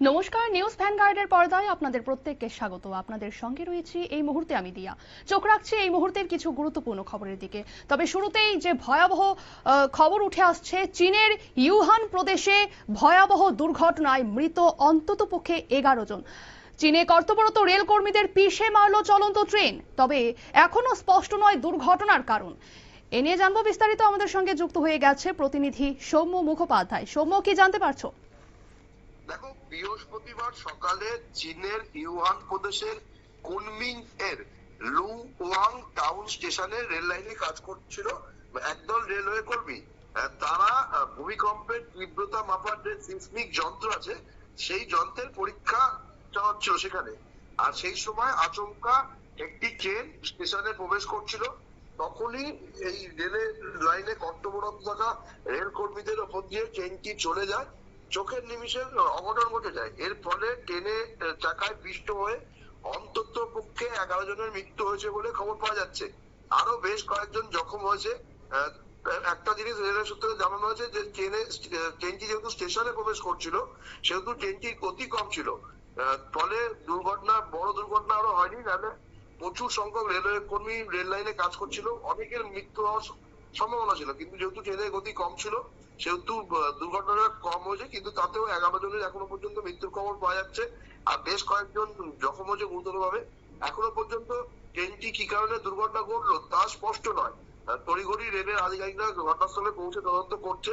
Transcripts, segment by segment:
নমস্কার, নিউজ ভ্যানগার্ডের পর্দায় আপনাদের প্রত্যেককে স্বাগত। আপনাদের সঙ্গে রয়েছি এই মুহূর্তে আমি দিয়া। চোখ রাখছি এই মুহূর্তের কিছু গুরুত্বপূর্ণ খবরের দিকে। তবে শুরুতেই যে ভয়াবহ খবর উঠে আসছে, চীনের ইউহান প্রদেশে ভয়াবহ দুর্ঘটনায় মৃত অন্ততপক্ষে এগারো জন। চীনে কর্তব্যরত রেল কর্মীদের পিষে মারল চলন্ত ট্রেন। তবে এখনও স্পষ্ট নয় দুর্ঘটনার কারণ। এ নিয়ে জানব বিস্তারিত। আমাদের সঙ্গে যুক্ত হয়ে গেছে প্রতিনিধি সৌম্য মুখোপাধ্যায়। সৌম্য, কি জানতে পারছ? বৃহস্পতিবার সকালে চীনের ইউহান প্রদেশের কুনমিং এর লু ওয়াং টাউন স্টেশনে রেল লাইনে কাজ করছিল একদল রেলওয়ে কর্মী। তারা ভূমিকম্পের তীব্রতা মাপার যে সিসমিক যন্ত্র আছে, সেই যন্ত্রের পরীক্ষা হচ্ছিল সেখানে। আর সেই সময় আচমকা একটি ট্রেন স্টেশনে প্রবেশ করছিল। তখনই এই রেলের লাইনে কর্তব্যরত থাকা রেল কর্মীদের ওপর দিয়ে ট্রেনটি চলে যায়। চোখের নিমিষে অঘটন ঘটে যায়। এর ফলে ট্রেনে চাকায় পিষ্ট হয়ে অন্তত পক্ষে এগারো জনের মৃত্যু হয়েছে বলে খবর পাওয়া যাচ্ছে। আরও বেশ কয়েকজন জখম হয়েছে। একটা জিনিস রেলের সূত্রে জানানো হয়েছে যে ট্রেনে ট্রেনটি যেহেতু স্টেশনে প্রবেশ করছিল সেহেতু ট্রেনটির গতি কম ছিল। ফলে দুর্ঘটনা বড় দুর্ঘটনা আরও হয়নি। নাহলে প্রচুর সংখ্যক রেলওয়ে কর্মী রেল লাইনে কাজ করছিল। অনেকের মৃত্যু হওয়ার সম্ভাবনা ছিল। কিন্তু যেহেতু ট্রেনের গতি কম ছিল সেহেতু আহ, দুর্ঘটনাটা কম হয়েছে কিন্তু তাতেও এগারো জনের এখনও পর্যন্ত মৃত্যুর খবর পাওয়া যাচ্ছে। আর বেশ কয়েকজন জখম হয়েছে গুরুতর ভাবে এখনও পর্যন্ত ট্রেনটি কি কারণে দুর্ঘটনা ঘটলো তা স্পষ্ট নয়। তড়িঘড়ি রেলের আধিকারিকরা ঘটনাস্থলে পৌঁছে তদন্ত করছে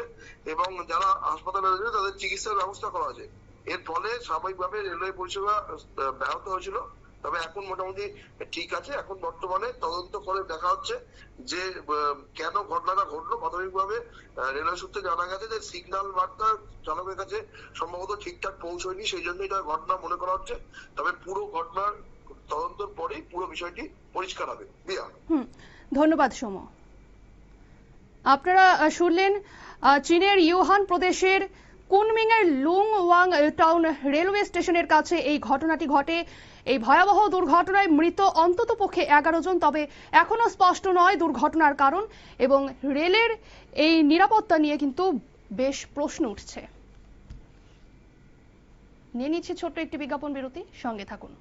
এবং যারা হাসপাতালে রয়েছে তাদের চিকিৎসার ব্যবস্থা করা হয়েছে। এর ফলে স্বাভাবিকভাবে রেলওয়ে পরিষেবা ব্যাহত হয়েছিল। তবে এখন মোটামুটি ঠিক আছে, এখন বর্তমানে তদন্ত করে দেখা হচ্ছে যে কেন ঘটনাটা ঘটলো। প্রাথমিকভাবে রেলওয়ে সূত্রে জানা গেছে যে সিগন্যাল বার্তা চালকের কাছে সম্ভবত ঠিকঠাক পৌঁছয়নি, সেই জন্য এটা ঘটনা মনে করা হচ্ছে। তবে পুরো ঘটনার তদন্তের পরেই পুরো বিষয়টি পরিষ্কার হবে। দিয়া ধন্যবাদ সৌম্য আপনারা শুনলেন চীনের ইউহান প্রদেশের কুনমিং এর লুং ওয়াং টাউন রেলওয়ে স্টেশনের কাছে এই ঘটনাটি ঘটে। এই ভয়াবহ দুর্ঘটনায় মৃত অন্তত পক্ষে এগারো জন, তবে এখনও স্পষ্ট নয় দুর্ঘটনার কারণ এবং রেলের এই নিরাপত্তা নিয়ে কিন্তু বেশ প্রশ্ন উঠছে। নিয়ে নিচ্ছি ছোট্ট একটি বিজ্ঞাপন বিরতি, সঙ্গে থাকুন।